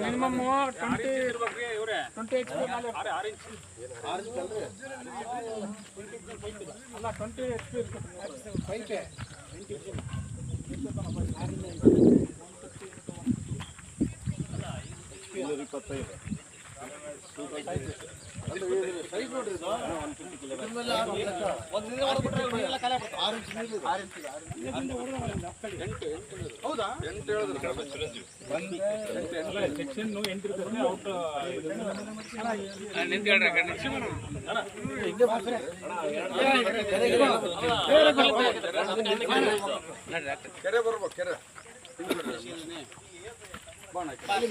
Minimum twenty twenty H P ಅಲ್ಲ twenty H P ಇರ್ತದೆ section ಎಂಟಿರ್ತದೆ ಔಟ್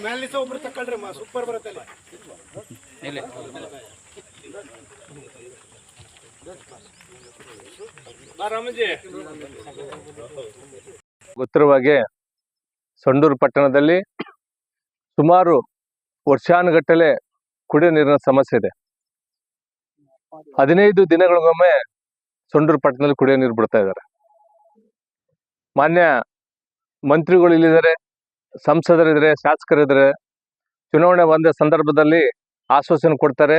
ಮೇಲೆ ಒಬ್ರು ತಕೊಳ್ರಿ ಸೂಪರ್ ಬರುತ್ತೆ ಅಲ್ಲಿ ಗೊತ್ತಿರುವಾಗೆ ಸಂಡೂರು ಪಟ್ಟಣದಲ್ಲಿ ಸುಮಾರು ವರ್ಷಾನುಗಟ್ಟಲೆ ಕುಡಿಯೋ ನೀರಿನ ಸಮಸ್ಯೆ ಇದೆ. ಹದಿನೈದು ದಿನಗಳಿಗೊಮ್ಮೆ ಸಂಡೂರು ಪಟ್ಟಣದಲ್ಲಿ ಕುಡಿಯೋ ನೀರು ಬಿಡ್ತಾ ಇದ್ದಾರೆ. ಮಾನ್ಯ ಮಂತ್ರಿಗಳು ಇಲ್ಲಿದ್ದಾರೆ ಸಂಸದರಿದ್ದಾರೆ ಶಾಸಕರಿದ್ದಾರೆ. ಚುನಾವಣೆ ಬಂದ ಸಂದರ್ಭದಲ್ಲಿ ಆಶ್ವಾಸನೆ ಕೊಡ್ತಾರೆ.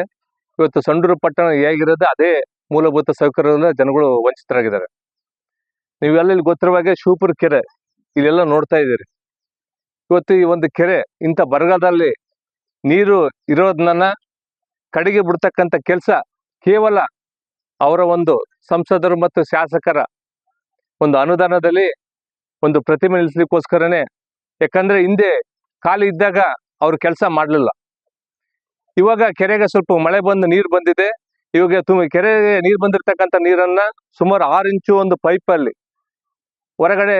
ಇವತ್ತು ಸಂಡೂರು ಪಟ್ಟಣ ಹೇಗಿರೋದು ಅದೇ ಮೂಲಭೂತ ಸೌಕರ್ಯದಿಂದ ಜನಗಳು ವಂಚಿತರಾಗಿದ್ದಾರೆ. ನೀವೆಲ್ಲ ಇಲ್ಲಿ ಗೊತ್ತಿರುವಾಗೆ ಶಿವಪುರ ಕೆರೆ, ಇಲ್ಲೆಲ್ಲ ನೋಡ್ತಾ ಇದ್ದೀರಿ. ಇವತ್ತು ಈ ಒಂದು ಕೆರೆ, ಇಂಥ ಬರಗಾಲದಲ್ಲಿ ನೀರು ಇರೋದನ್ನ ಕಡೆಗೆ ಬಿಡ್ತಕ್ಕಂಥ ಕೆಲಸ ಕೇವಲ ಅವರ ಒಂದು ಸಂಸದರು ಮತ್ತು ಶಾಸಕರ ಒಂದು ಅನುದಾನದಲ್ಲಿ ಒಂದು ಪ್ರತಿಮೆ ನಿಲ್ಲಿಸ್ಲಿಕ್ಕೋಸ್ಕರನೇ. ಯಾಕಂದರೆ ಹಿಂದೆ ಖಾಲಿ ಇದ್ದಾಗ ಅವರು ಕೆಲಸ ಮಾಡಲಿಲ್ಲ. ಇವಾಗ ಕೆರೆಗೆ ಸ್ವಲ್ಪ ಮಳೆ ಬಂದು ನೀರು ಬಂದಿದೆ. ಇವಾಗ ತುಂಬ ಕೆರೆಗೆ ನೀರು ಬಂದಿರ್ತಕ್ಕಂಥ ನೀರನ್ನ ಸುಮಾರು ಆರು ಇಂಚು ಒಂದು ಪೈಪಲ್ಲಿ ಹೊರಗಡೆ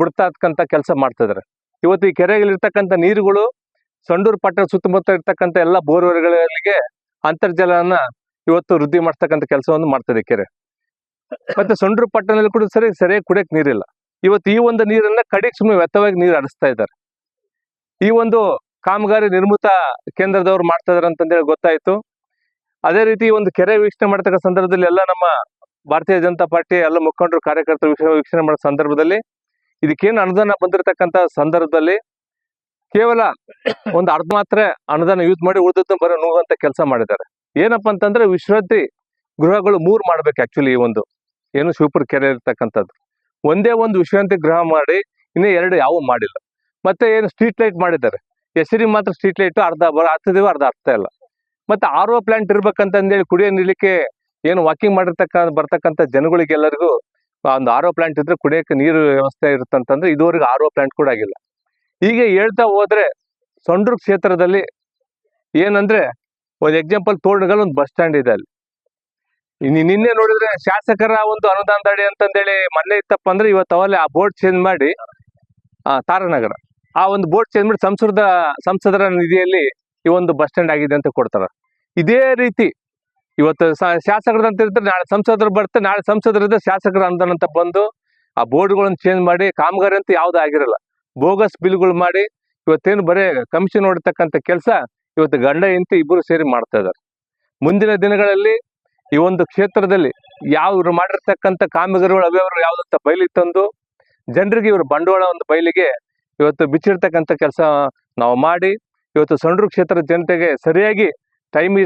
ಬಿಡ್ತಾ ಇರ್ತಕ್ಕಂಥ ಕೆಲಸ ಮಾಡ್ತಿದ್ದಾರೆ ಇವತ್ತು ಈ ಕೆರೆಗಳಿರ್ತಕ್ಕಂಥ ನೀರುಗಳು ಸಂಡೂರು ಪಟ್ಟಣ ಸುತ್ತಮುತ್ತ ಇರ್ತಕ್ಕಂಥ ಎಲ್ಲ ಬೋರ್ವೆಲ್ಗಳಿಗೆ ಅಂತರ್ಜಲನ ಇವತ್ತು ವೃದ್ಧಿ ಮಾಡ್ತಕ್ಕಂಥ ಕೆಲಸವನ್ನು ಮಾಡ್ತದೆ ಕೆರೆ. ಮತ್ತೆ ಸಂಡೂರು ಪಟ್ಟಣದಲ್ಲಿ ಕೂಡ ಸರಿ, ಸರಿಯಾಗಿ ಕುಡಿಯಕ್ ನೀರಿಲ್ಲ. ಇವತ್ತು ಈ ಒಂದು ನೀರನ್ನ ಕಡೆಗೆ ಸುಮ್ಮನೆ ವ್ಯರ್ಥವಾಗಿ ನೀರು ಹರಿಸ್ತಾ ಇದ್ದಾರೆ. ಈ ಒಂದು ಕಾಮಗಾರಿ ನಿರ್ಮಿತ ಕೇಂದ್ರದವ್ರು ಮಾಡ್ತಾ ಇದಾರೆ ಅಂತಂದೇಳಿ ಗೊತ್ತಾಯ್ತು. ಅದೇ ರೀತಿ ಒಂದು ಕೆರೆ ವೀಕ್ಷಣೆ ಮಾಡತಕ್ಕ ಸಂದರ್ಭದಲ್ಲಿ ಎಲ್ಲ ನಮ್ಮ ಭಾರತೀಯ ಜನತಾ ಪಾರ್ಟಿ, ಎಲ್ಲ ಮುಖಂಡರು, ಕಾರ್ಯಕರ್ತರು ವೀಕ್ಷ- ವೀಕ್ಷಣೆ ಮಾಡೋ ಸಂದರ್ಭದಲ್ಲಿ ಇದಕ್ಕೇನು ಅನುದಾನ ಬಂದಿರತಕ್ಕಂತ ಸಂದರ್ಭದಲ್ಲಿ ಕೇವಲ ಒಂದು ಅರ್ಧ ಮಾತ್ರ ಅನುದಾನ ಯೂಸ್ ಮಾಡಿ ಉಳಿದದ್ದು ಬರೋ ನೋವಂತ ಕೆಲಸ ಮಾಡಿದ್ದಾರೆ. ಏನಪ್ಪಾ ಅಂತಂದ್ರೆ ವಿಶ್ರಾಂತಿ ಗೃಹಗಳು ಮೂರು ಮಾಡ್ಬೇಕು ಆಕ್ಚುಲಿ ಈ ಒಂದು. ಏನು ಶಿವಪುರ ಕೆರೆ ಇರ್ತಕ್ಕಂಥದ್ದು. ಒಂದೇ ಒಂದು ವಿಶ್ರಾಂತಿ ಗೃಹ ಮಾಡಿ ಇನ್ನೇ ಎರಡು ಯಾವ ಮಾಡಿಲ್ಲ. ಮತ್ತೆ ಏನು ಸ್ಟ್ರೀಟ್ ಲೈಟ್ ಮಾಡಿದ್ದಾರೆ. ಹೆಸರಿಗೆ ಮಾತ್ರ ಸ್ಟ್ರೀಟ್ ಲೈಟ್ ಅರ್ಧ ಬರ ಹತ್ತದೇವೋ ಅರ್ಧ ಆಗ್ತಾ ಇಲ್ಲ ಮತ್ತೆ ಆರ್ ಒ ಪ್ಲಾಂಟ್ ಇರ್ಬೇಕಂತಂದೇಳಿ ಕುಡಿಯೋ ನೀರ್ಲಿಕ್ಕೆ ಏನು ವಾಕಿಂಗ್ ಮಾಡಿರ್ತಕ್ಕ, ಬರ್ತಕ್ಕಂಥ ಜನಗಳಿಗೆಲ್ಲರಿಗೂ ಒಂದು ಆರ್ ಒ ಪ್ಲಾಂಟ್ ಇದ್ರೆ ಕುಡಿಯಕ್ಕೆ ನೀರು ವ್ಯವಸ್ಥೆ ಇರುತ್ತಂತಂದ್ರೆ ಇದುವರೆಗೂ ಆರ್ ಒ ಪ್ಲಾಂಟ್ ಕೂಡ ಆಗಿಲ್ಲ. ಹೀಗೆ ಹೇಳ್ತಾ ಹೋದ್ರೆ ಸೊಂಡ್ರ ಕ್ಷೇತ್ರದಲ್ಲಿ ಏನಂದ್ರೆ ಒಂದು ಎಕ್ಸಾಂಪಲ್ ತೋರಣಗಲ್ ಒಂದು ಬಸ್ ಸ್ಟ್ಯಾಂಡ್ ಇದೆ ಅಲ್ಲಿ. ಇನ್ನು ನಿನ್ನೆ ನೋಡಿದ್ರೆ ಶಾಸಕರ ಒಂದು ಅನುದಾನದಡಿ ಅಂತಂದೇಳಿ ಮೊನ್ನೆ ಇತ್ತಪ್ಪ ಅಂದ್ರೆ ಇವತ್ತು ಅವಲ್ಲೇ ಆ ಬೋರ್ಡ್ ಚೇಂಜ್ ಮಾಡಿ, ಆ, ತಾರಾನಗರ. ಆ ಒಂದು ಬೋರ್ಡ್ ಚೇಂಜ್ ಮಾಡಿ ಸಂಸದ ಸಂಸದರ ನಿಧಿಯಲ್ಲಿ ಈ ಒಂದು ಬಸ್ ಸ್ಟ್ಯಾಂಡ್ ಆಗಿದೆ ಅಂತ ಕೊಡ್ತಾರೆ. ಇದೇ ರೀತಿ ಇವತ್ತು ಶಾಸಕರ ಶಾಸಕರು ಅಂತ ಇರ್ತಾರೆ, ನಾಳೆ ಸಂಸದರು ಬರ್ತಾರೆ, ನಾಳೆ ಸಂಸದರಿಂದ ಶಾಸಕರ ಅನುದಾನ ಅಂತ ಬಂದು ಆ ಬೋರ್ಡ್ಗಳನ್ನು ಚೇಂಜ್ ಮಾಡಿ, ಕಾಮಗಾರಿ ಅಂತ ಯಾವ್ದು ಆಗಿರಲ್ಲ, ಬೋಗಸ್ ಬಿಲ್ಗಳು ಮಾಡಿ ಇವತ್ತೇನು ಬರೇ ಕಮಿಷನ್ ಹೊಡಿತಕ್ಕಂಥ ಕೆಲಸ ಇವತ್ತು ಗಂಡ, ಹೆಂಡತಿ ಇಬ್ಬರು ಸೇರಿ ಮಾಡ್ತಾ ಇದ್ದಾರೆ. ಮುಂದಿನ ದಿನಗಳಲ್ಲಿ ಈ ಒಂದು ಕ್ಷೇತ್ರದಲ್ಲಿ ಯಾವ ಇವ್ರು ಮಾಡಿರ್ತಕ್ಕಂಥ ಕಾಮಗಾರಿಗಳು ಅವರು ಯಾವುದಂತ ಬಯಲಿಗೆ ತಂದು, ಜನರಿಗೆ ಇವರು ಬಂಡವಾಳ ಒಂದು ಬಯಲಿಗೆ ಇವತ್ತು ಬಿಚ್ಚಿರ್ತಕ್ಕಂಥ ಕೆಲಸ ನಾವು ಮಾಡಿ, ಇವತ್ತು ಸಂಡ್ರು ಕ್ಷೇತ್ರದ ಜನತೆಗೆ ಸರಿಯಾಗಿ ಟೈಮ್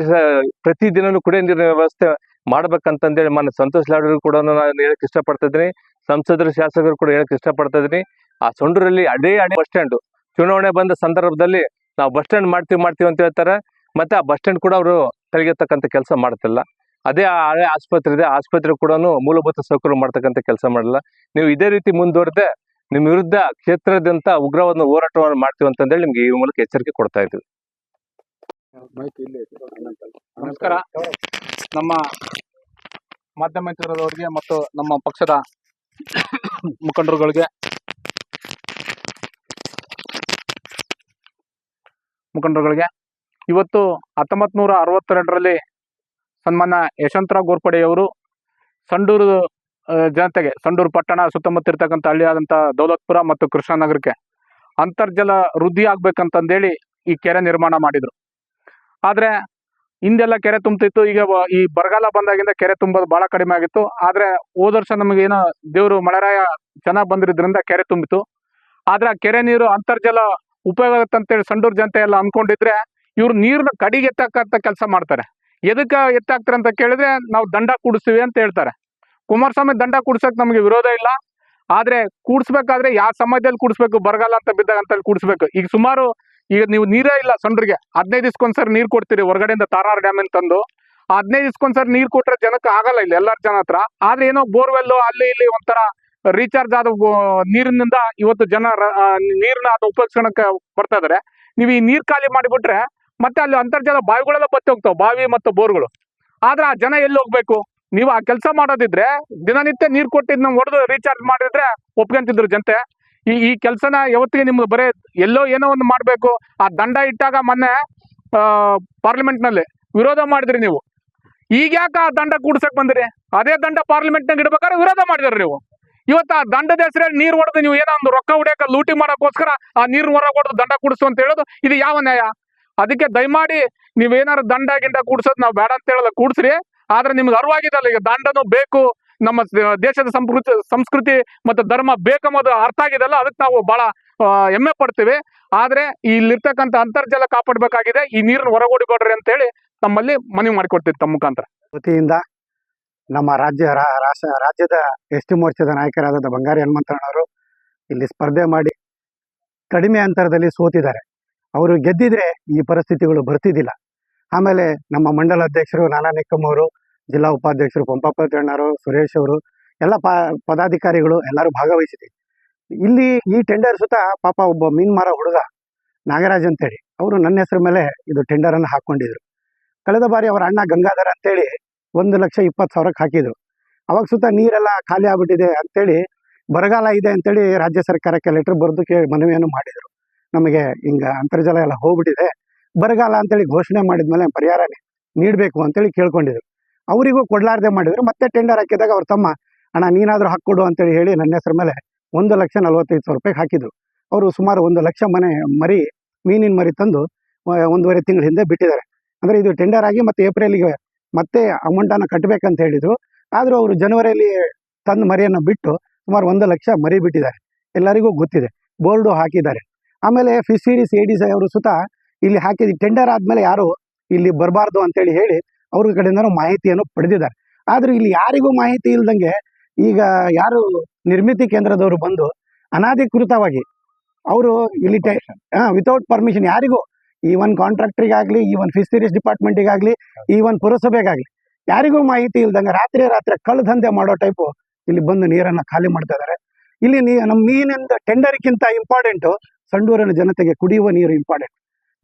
ಪ್ರತಿದಿನನೂ ಕುಡಿಯೋ ನೀರಿನ ವ್ಯವಸ್ಥೆ ಮಾಡ್ಬೇಕಂತಂದೇಳಿ ಮನೆ ಸಂತೋಷ್ ಲಾಡರು ಕೂಡ ನಾನು ಹೇಳಕ್ ಇಷ್ಟಪಡ್ತಾ ಇದ್ದೀನಿ ಸಂಸದರು, ಶಾಸಕರು ಕೂಡ ಹೇಳಕ್ ಇಷ್ಟಪಡ್ತಾ ಇದ್ದೀನಿ ಆ ಸೊಂಡ್ರಲ್ಲಿ ಅದೇ ಅದೇ ಬಸ್ ಸ್ಟ್ಯಾಂಡ್. ಚುನಾವಣೆ ಬಂದ ಸಂದರ್ಭದಲ್ಲಿ ನಾವು ಬಸ್ ಸ್ಟ್ಯಾಂಡ್ ಮಾಡ್ತೀವಿ ಮಾಡ್ತೀವಿ ಅಂತ ಹೇಳ್ತಾರೆ. ಮತ್ತೆ ಆ ಬಸ್ ಸ್ಟ್ಯಾಂಡ್ ಕೂಡ ಅವರು ತೆಗೆಯತಕ್ಕಂಥ ಕೆಲಸ ಮಾಡ್ತಿಲ್ಲ. ಅದೇ ಹಳೆ ಆಸ್ಪತ್ರೆ ಇದೆ ಆಸ್ಪತ್ರೆ ಕೂಡ ಮೂಲಭೂತ ಸೌಕರ್ಯ ಮಾಡ್ತಕ್ಕಂಥ ಕೆಲಸ ಮಾಡಲ್ಲ. ನೀವು ಇದೇ ರೀತಿ ಮುಂದುವರೆದೆ ನಿಮ್ಮ ವಿರುದ್ಧ ಕ್ಷೇತ್ರದಂತ ಉಗ್ರವನ್ನು ಹೋರಾಟವನ್ನು ಮಾಡ್ತೀವಿ ಅಂತಂದೇಳಿ ನಿಮ್ಗೆ ಈ ಮೂಲಕ ಎಚ್ಚರಿಕೆ ಕೊಡ್ತಾ ಇದ್ವಿ ನಮಸ್ಕಾರ. ನಮ್ಮ ಮಾಧ್ಯಮ ಮಿತ್ರರವರಿಗೆ ಮತ್ತು ನಮ್ಮ ಪಕ್ಷದ ಮುಖಂಡರುಗಳಿಗೆ ಮುಖಂಡರುಗಳಿಗೆ ಇವತ್ತು ಹತ್ತೊಂಬತ್ ನೂರ ಅರವತ್ತೆರಡರಲ್ಲಿ ಸನ್ಮಾನ್ಯ ಯಶವಂತರಾವ್ ಗೋರ್ಪಡೆಯವರು ಸಂಡೂರು ಜನತೆಗೆ. ಸಂಡೂರು ಪಟ್ಟಣ ಸುತ್ತಮುತ್ತ ಇರ್ತಕ್ಕಂಥ ಹಳ್ಳಿಯಾದಂಥ ದೌಲತ್ಪುರ ಮತ್ತು ಕೃಷ್ಣನಗರಕ್ಕೆ ಅಂತರ್ಜಲ ವೃದ್ಧಿ ಆಗ್ಬೇಕಂತಂದೇಳಿ ಈ ಕೆರೆ ನಿರ್ಮಾಣ ಮಾಡಿದ್ರು. ಆದ್ರೆ ಹಿಂದೆಲ್ಲ ಕೆರೆ ತುಂಬ್ತಿತ್ತು. ಈಗ ಈ ಬರಗಾಲ ಬಂದಾಗಿಂದ ಕೆರೆ ತುಂಬೋದು ಬಹಳ ಕಡಿಮೆ ಆಗಿತ್ತು. ಆದ್ರೆ ಹೋದ ವರ್ಷ ನಮಗೆ ಏನೋ ದೇವರು ಮಳೆರಾಯ ಚೆನ್ನಾಗಿ ಬಂದಿರೋದ್ರಿಂದ ಕೆರೆ ತುಂಬಿತು ಆದ್ರೆ ಕೆರೆ ನೀರು ಅಂತರ್ಜಲ ಉಪಯೋಗ ಆಗುತ್ತೆ ಅಂತೇಳಿ ಸಂಡೂರು ಜನತೆ ಎಲ್ಲ ಅನ್ಕೊಂಡಿದ್ರೆ ಇವ್ರು ನೀರ್ನ ಕಡಿಗೆ ಎತ್ತಕ್ಕಂಥ ಕೆಲಸ ಮಾಡ್ತಾರೆ. ಎದಕ್ಕೆ ಎತ್ತಾಕ್ತಾರೆ ಅಂತ ಕೇಳಿದ್ರೆ ನಾವು ದಂಡ ಕೂಡಿಸ್ತೀವಿ ಅಂತ ಹೇಳ್ತಾರೆ. ಕುಮಾರಸ್ವಾಮಿ ದಂಡ ಕೂಡ್ಸಕ್ ನಮಗೆ ವಿರೋಧ ಇಲ್ಲ. ಆದ್ರೆ ಕೂಡ್ಸ್ಬೇಕಾದ್ರೆ ಯಾವ ಸಮಯದಲ್ಲಿ ಕೂಡಿಸ್ಬೇಕು? ಬರಗಾಲ ಅಂತ ಬಿದ್ದಾಗ ಅಂತ ಕೂಡಿಸ್ಬೇಕು. ಈಗ ಸುಮಾರು ಈಗ ನೀವು ನೀರೇ ಇಲ್ಲ ಸಂಡ್ರಿಗೆ ಹದಿನೈದು ದಿವ್ಸಕ್ಕೊಂದ್ಸರಿ ನೀರು ಕೊಡ್ತೀರಿ ಹೊರಗಡೆಯಿಂದ ತಾರಾರ್ ಡ್ಯಾಮಿಂದ ತಂದು. ಹದಿನೈದು ದಿವ್ಸಕ್ಕೊಂದ್ಸರಿ ನೀರು ಕೊಟ್ರೆ ಜನಕ್ಕೆ ಆಗಲ್ಲ ಇಲ್ಲಿ ಎಲ್ಲರ ಜನ ಹತ್ರ. ಆದ್ರೆ ಏನೋ ಬೋರ್ವೆಲ್ ಅಲ್ಲಿ ಇಲ್ಲಿ ಒಂಥರ ರೀಚಾರ್ಜ್ ಆದ ನೀರಿನಿಂದ ಇವತ್ತು ಜನ ನೀರನ್ನ ಅದು ಉಪಯೋಗಿಸ್ಕೊಳಕ್ಕೆ ಬರ್ತಾ ಇದಾರೆ. ನೀವು ಈ ನೀರ್ ಖಾಲಿ ಮಾಡಿಬಿಟ್ರೆ ಮತ್ತೆ ಅಲ್ಲಿ ಅಂತರ್ಜಲ ಬಾವಿಗಳೆಲ್ಲ ಬತ್ತಿ ಹೋಗ್ತಾವೆ. ಬಾವಿ ಮತ್ತು ಬೋರ್ಗಳು. ಆದ್ರೆ ಆ ಜನ ಎಲ್ಲಿ ಹೋಗ್ಬೇಕು? ನೀವು ಆ ಕೆಲಸ ಮಾಡೋದಿದ್ರೆ ದಿನನಿತ್ಯ ನೀರು ಕೊಟ್ಟಿದ್ ನಮ್ಗೆ ಹೊಡೆದು ರೀಚಾರ್ಜ್ ಮಾಡಿದ್ರೆ ಒಪ್ಕೊಂತಿದ್ರು ಜನತೆ. ಈ ಈ ಕೆಲಸನ ಯಾವತ್ತಿಗೆ ನಿಮ್ಗೆ ಬರೇ ಎಲ್ಲೋ ಏನೋ ಒಂದು ಮಾಡಬೇಕು, ಆ ದಂಡ ಇಟ್ಟಾಗ ಮೊನ್ನೆ ಪಾರ್ಲಿಮೆಂಟ್ನಲ್ಲಿ ವಿರೋಧ ಮಾಡಿದ್ರಿ ನೀವು. ಈಗ ಯಾಕೆ ಆ ದಂಡ ಕೂಡ್ಸಕ್ ಬಂದಿರಿ? ಅದೇ ದಂಡ ಪಾರ್ಲಿಮೆಂಟ್ ನಾಗ ಇಡ್ಬೇಕಾದ್ರೆ ವಿರೋಧ ಮಾಡಿದ್ರಿ ನೀವು. ಇವತ್ತು ಆ ದಂಡದ ಹೆಸರಲ್ಲಿ ನೀರು ಹೊಡೆದು ನೀವು ಏನೋ ಒಂದು ರೊಕ್ಕ ಹೊಡಿಯಕ ಲೂಟಿ ಮಾಡೋಕ್ಕೋಸ್ಕರ ಆ ನೀರು ಹೊರ ಹೊಡೆದು ದಂಡ ಕೂಡಿಸು ಅಂತ ಹೇಳೋದು ಇದು ಯಾವ ನ್ಯಾಯ? ಅದಕ್ಕೆ ದಯಮಾಡಿ ನೀವೇನಾರು ದಂಡ ಗಿಂಡ ಕೂಡ್ಸೋದು ನಾವು ಬೇಡ ಅಂತ ಹೇಳಲ್ಲ, ಕೂಡ್ಸ್ರಿ. ಆದ್ರೆ ನಿಮ್ಗೆ ಅರಿವಾಗಿದಲ್ಲ ಈಗ ದಾಂಡನು ಬೇಕು, ನಮ್ಮ ದೇಶದ ಸಂಸ್ಕೃತಿ ಸಂಸ್ಕೃತಿ ಮತ್ತು ಧರ್ಮ ಬೇಕಂಬುದು ಅರ್ಥ ಆಗಿದೆಲ್ಲ ಅದಕ್ಕೆ ನಾವು ಬಹಳ ಹೆಮ್ಮೆ ಪಡ್ತೀವಿ. ಆದರೆ ಇಲ್ಲಿರ್ತಕ್ಕಂಥ ಅಂತರ್ಜಲ ಕಾಪಾಡಬೇಕಾಗಿದೆ, ಈ ನೀರನ್ನು ಹೊರಗೋಡಿಕೊಡ್ರಿ ಅಂತ ಹೇಳಿ ತಮ್ಮಲ್ಲಿ ಮನವಿ ಮಾಡಿಕೊಡ್ತೀವಿ ತಮ್ಮ ಮುಖಾಂತರ. ವತಿಯಿಂದ ನಮ್ಮ ರಾಜ್ಯ ರಾಜ್ಯದ ಎಸ್ ಟಿ ಮೋರ್ಚಾದ ನಾಯಕರಾದ ಬಂಗಾರಿ ಹನುಮಂತಣ್ಣವರು ಇಲ್ಲಿ ಸ್ಪರ್ಧೆ ಮಾಡಿ ಕಡಿಮೆ ಅಂತರದಲ್ಲಿ ಸೋತಿದ್ದಾರೆ. ಅವರು ಗೆದ್ದಿದ್ರೆ ಈ ಪರಿಸ್ಥಿತಿಗಳು ಬರ್ತಿದ್ದಿಲ್ಲ. ಆಮೇಲೆ ನಮ್ಮ ಮಂಡಲ ಅಧ್ಯಕ್ಷರು ನಾನಾ ನಿಕ್ಕಮ್ ಅವರು ಜಿಲ್ಲಾ ಉಪಾಧ್ಯಕ್ಷರು ಪಂಪಪ್ಪ ಸುರೇಶ್ ಅವರು, ಎಲ್ಲ ಪದಾಧಿಕಾರಿಗಳು ಎಲ್ಲರೂ ಭಾಗವಹಿಸಿದ್ದೀವಿ ಇಲ್ಲಿ ಈ ಟೆಂಡರ್ ಸುತ್ತ ಪಾಪ ಒಬ್ಬ ಮೀನ್ಮಾರ ಹುಡುಗ ನಾಗರಾಜ್ ಅಂತೇಳಿ, ಅವರು ನನ್ನ ಹೆಸರು ಮೇಲೆ ಇದು ಟೆಂಡರನ್ನು ಹಾಕ್ಕೊಂಡಿದ್ರು ಕಳೆದ ಬಾರಿ ಅವರ ಅಣ್ಣ ಗಂಗಾಧರ ಅಂತೇಳಿ ಒಂದು ಲಕ್ಷ ಇಪ್ಪತ್ತು ಸಾವಿರಕ್ಕೆ ಹಾಕಿದ್ರು. ಅವಾಗ ಸುತ್ತ ನೀರೆಲ್ಲ ಖಾಲಿ ಆಗ್ಬಿಟ್ಟಿದೆ ಅಂತೇಳಿ, ಬರಗಾಲ ಇದೆ ಅಂತೇಳಿ ರಾಜ್ಯ ಸರ್ಕಾರಕ್ಕೆ ಲೆಟರ್ ಬರೆದು ಕೇಳಿ ಮನವಿಯನ್ನು ಮಾಡಿದರು. ನಮಗೆ ಹಿಂಗೆ ಅಂತರ್ಜಲ ಎಲ್ಲ ಹೋಗ್ಬಿಟ್ಟಿದೆ, ಬರಗಾಲ ಅಂತೇಳಿ ಘೋಷಣೆ ಮಾಡಿದ್ಮೇಲೆ ಪರಿಹಾರ ನೀಡಬೇಕು ಅಂತೇಳಿ ಕೇಳ್ಕೊಂಡಿದ್ರು. ಅವರಿಗೂ ಕೊಡಲಾರ್ದೆ ಮಾಡಿದ್ರು. ಮತ್ತೆ ಟೆಂಡರ್ ಹಾಕಿದಾಗ ಅವ್ರ ತಮ್ಮ, ಅಣ್ಣ, ನೀನಾದರೂ ಹಾಕ್ಕೊಡು ಅಂತೇಳಿ ಹೇಳಿ ನನ್ನ ಹೆಸರು ಮೇಲೆ ಒಂದು ಲಕ್ಷ ನಲ್ವತ್ತೈದು ಸಾವಿರ ರೂಪಾಯಿಗೆ ಹಾಕಿದ್ರು. ಅವರು ಸುಮಾರು ಒಂದು ಲಕ್ಷ ಮನೆ, ಮರಿ, ಮೀನಿನ ಮರಿ ತಂದು ಒಂದೂವರೆ ತಿಂಗಳ ಹಿಂದೆ ಬಿಟ್ಟಿದ್ದಾರೆ. ಅಂದರೆ ಇದು ಟೆಂಡರ್ ಆಗಿ ಮತ್ತೆ ಏಪ್ರಿಲಿಗೆ ಮತ್ತೆ ಅಮೌಂಟನ್ನು ಕಟ್ಟಬೇಕಂತ ಹೇಳಿದ್ರು. ಆದರೂ ಅವರು ಜನವರಿಯಲ್ಲಿ ತಂದು ಮರಿಯನ್ನು ಬಿಟ್ಟು ಸುಮಾರು ಒಂದು ಲಕ್ಷ ಮರಿ ಬಿಟ್ಟಿದ್ದಾರೆ. ಎಲ್ಲರಿಗೂ ಗೊತ್ತಿದೆ. ಬೋರ್ಡು ಹಾಕಿದ್ದಾರೆ. ಆಮೇಲೆ ಫಿಶರೀಸ್ ಎಡಿಸ್ ಅವರು ಸುತ ಇಲ್ಲಿ ಹಾಕಿದ ಟೆಂಡರ್ ಆದಮೇಲೆ ಯಾರು ಇಲ್ಲಿ ಬರಬಾರ್ದು ಅಂತೇಳಿ ಹೇಳಿ ಅವ್ರ ಕಡೆಯಿಂದ ಮಾಹಿತಿಯನ್ನು ಪಡೆದಿದ್ದಾರೆ. ಆದರೂ ಇಲ್ಲಿ ಯಾರಿಗೂ ಮಾಹಿತಿ ಇಲ್ದಂಗೆ ಈಗ ಯಾರು ನಿರ್ಮಿತಿ ಕೇಂದ್ರದವರು ಬಂದು ಅನಾಧಿಕೃತವಾಗಿ ಅವರು ಇಲ್ಲಿ ವಿತೌಟ್ ಪರ್ಮಿಷನ್ ಯಾರಿಗೂ ಈ ಈವನ್ ಕಾಂಟ್ರಾಕ್ಟ್ರಿಗಾಗಲಿ ಈವನ್ ಫಿಶರೀಸ್ ಈ ಒನ್ ಪುರಸಭೆಗಾಗಲಿ ಯಾರಿಗೂ ಮಾಹಿತಿ ಇಲ್ದಂಗೆ ರಾತ್ರಿ ರಾತ್ರಿ ಕಳ್ಳ ದಂಧೆ ಮಾಡೋ ಟೈಪು ಇಲ್ಲಿ ಬಂದು ನೀರನ್ನು ಖಾಲಿ ಮಾಡ್ತಾ ಇದ್ದಾರೆ. ಇಲ್ಲಿ ನೀ ನಮ್ಮ ನೀರಿನಿಂದ ಟೆಂಡರ್ಗಿಂತ ಇಂಪಾರ್ಟೆಂಟು ಸಂಡೂರಿನ ಜನತೆಗೆ ಕುಡಿಯುವ ನೀರು ಇಂಪಾರ್ಟೆಂಟ್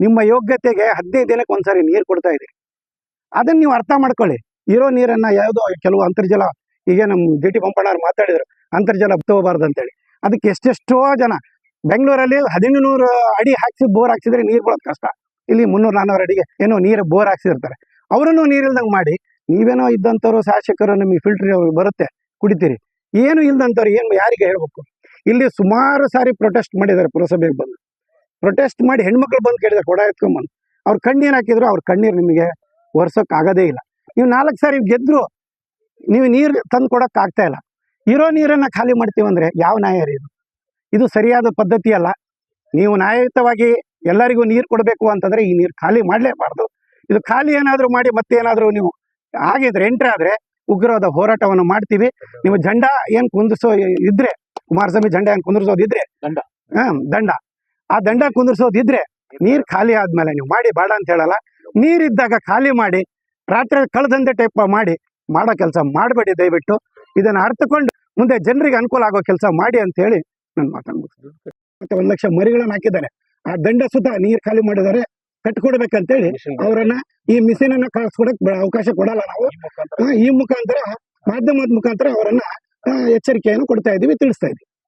ನಿಮ್ಮ ಯೋಗ್ಯತೆಗೆ ಹದಿನೈದು ದಿನಕ್ಕೆ ಒಂದ್ಸರಿ ನೀರು ಕೊಡ್ತಾ ಇದೆ ಅದನ್ನ ನೀವು ಅರ್ಥ ಮಾಡ್ಕೊಳ್ಳಿ. ಇರೋ ನೀರನ್ನ ಯಾವುದೋ ಕೆಲವು ಅಂತರ್ಜಲ, ಈಗ ನಮ್ಮ ಜಿ ಟಿ ಪಂಪಣ್ಣವ್ರು ಮಾತಾಡಿದ್ರು, ಅಂತರ್ಜಲ ತಗೋಬಾರ್ದು ಅಂತೇಳಿ. ಅದಕ್ಕೆ ಎಷ್ಟೆಷ್ಟೋ ಜನ, ಬೆಂಗಳೂರಲ್ಲಿ ಹದಿನೂರು ಅಡಿ ಹಾಕ್ಸಿ ಬೋರ್ ಹಾಕ್ಸಿದ್ರೆ ನೀರು ಬಿಡೋದು ಕಷ್ಟ. ಇಲ್ಲಿ ಮುನ್ನೂರು ನಾನ್ನೂರು ಅಡಿಗೆ, ಏನೋ ನೀರು ಬೋರ್ ಹಾಕ್ಸಿರ್ತಾರೆ. ಅವರನ್ನು ನೀರಿಲ್ದಂಗೆ ಮಾಡಿ, ನೀವೇನೋ ಇದ್ದಂಥವ್ರು ಶಾಸಕರು, ನಿಮಗೆ ಫಿಲ್ಟರ್ ಬರುತ್ತೆ, ಕುಡಿತೀರಿ. ಏನು ಇಲ್ದಂಥವ್ರು ಏನು ಯಾರಿಗೆ ಹೇಳ್ಬೇಕು? ಇಲ್ಲಿ ಸುಮಾರು ಸಾರಿ ಪ್ರೊಟೆಸ್ಟ್ ಮಾಡಿದ್ದಾರೆ ಪುರಸಭೆಗೆ ಬಂದು. ಪ್ರೊಟೆಸ್ಟ್ ಮಾಡಿ ಹೆಣ್ಮಕ್ಳು ಬಂದು ಕೇಳಿದ್ದಾರೆ, ಕೊಡ ಎತ್ಕೊಂಬಂದು. ಅವ್ರು ಕಣ್ಣೀರು ಹಾಕಿದ್ರು, ಅವ್ರ ಕಣ್ಣೀರು ನಿಮಗೆ ಒರ್ಸೋಕೆ ಆಗೋದೇ ಇಲ್ಲ. ನೀವು ನಾಲ್ಕು ಸಾರಿ ಗೆದ್ರು ನೀವು ನೀರು ತಂದು ಕೊಡೋಕ್ಕಾಗ್ತಾ ಆಗ್ತಾ ಇಲ್ಲ. ಇರೋ ನೀರನ್ನು ಖಾಲಿ ಮಾಡ್ತೀವಂದ್ರೆ ಯಾವ ನ್ಯಾಯ ರೀ ಇದು? ಇದು ಸರಿಯಾದ ಪದ್ಧತಿ ಅಲ್ಲ. ನೀವು ನ್ಯಾಯಯುತವಾಗಿ ಎಲ್ಲರಿಗೂ ನೀರು ಕೊಡಬೇಕು ಅಂತಂದ್ರೆ ಈ ನೀರು ಖಾಲಿ ಮಾಡಲೇಬಾರ್ದು. ಇದು ಖಾಲಿ ಏನಾದರೂ ಮಾಡಿ ಮತ್ತೆ ಏನಾದರೂ ನೀವು ಆಗಿದ್ರೆ ಎಂಟ್ರಿ ಆದರೆ ಉಗ್ರವಾದ ಹೋರಾಟವನ್ನು ಮಾಡ್ತೀವಿ. ನೀವು ಜಂಡ ಏನು ಕುಂದಿಸೋ ಇದ್ರೆ ಕುಮಾರಸ್ವಾಮಿ ಜಂಡ ಏನು ಕುಂದಿರ್ಸೋದಿದ್ರೆ ದಂಡ. ಹಾಂ ದಂಡ. ಆ ದಂಡ ಕುಂದಿರ್ಸೋದಿದ್ರೆ ನೀರು ಖಾಲಿ ಆದ್ಮೇಲೆ ನೀವು ಮಾಡಿ ಬೇಡ ಅಂತ ಹೇಳಲ್ಲ. ನೀರಿದ್ದಾಗ ಖಾಲಿ ಮಾಡಿ ರಾತ್ರಿ ಕಳೆದಂತೆ ಟೈಪ್ ಮಾಡಿ ಮಾಡೋ ಕೆಲಸ ಮಾಡಬೇಡಿ ದಯವಿಟ್ಟು. ಇದನ್ನು ಅರ್ಥಕೊಂಡು ಮುಂದೆ ಜನರಿಗೆ ಅನುಕೂಲ ಆಗೋ ಕೆಲಸ ಮಾಡಿ ಅಂತ ಹೇಳಿ ನನ್ನ ಮಾತಾಡ್ಬೋದು ಮತ್ತೆ ಒಂದು ಲಕ್ಷ ಮರಿಗಳನ್ನು ಹಾಕಿದ್ದಾರೆ. ಆ ದಂಡ ಸುತ್ತ ನೀರು ಖಾಲಿ ಮಾಡಿದ್ದಾರೆ ಕಟ್ಕೊಡ್ಬೇಕಂತೇಳಿ ಅವರನ್ನ ಈ ಮಿಷಿನ್ ಅನ್ನ ಕಳ್ಸ್ಕೊಡಕ್ ಬ- ಅವಕಾಶ ಕೊಡಲ್ಲ ನಾವು. ಈ ಮುಖಾಂತರ. ಮಾಧ್ಯಮದ ಮುಖಾಂತರ ಅವರನ್ನ ಎಚ್ಚರಿಕೆಯನ್ನು ಕೊಡ್ತಾ ಇದೀವಿ ತಿಳಿಸ್ತಾ ಇದೀವಿ.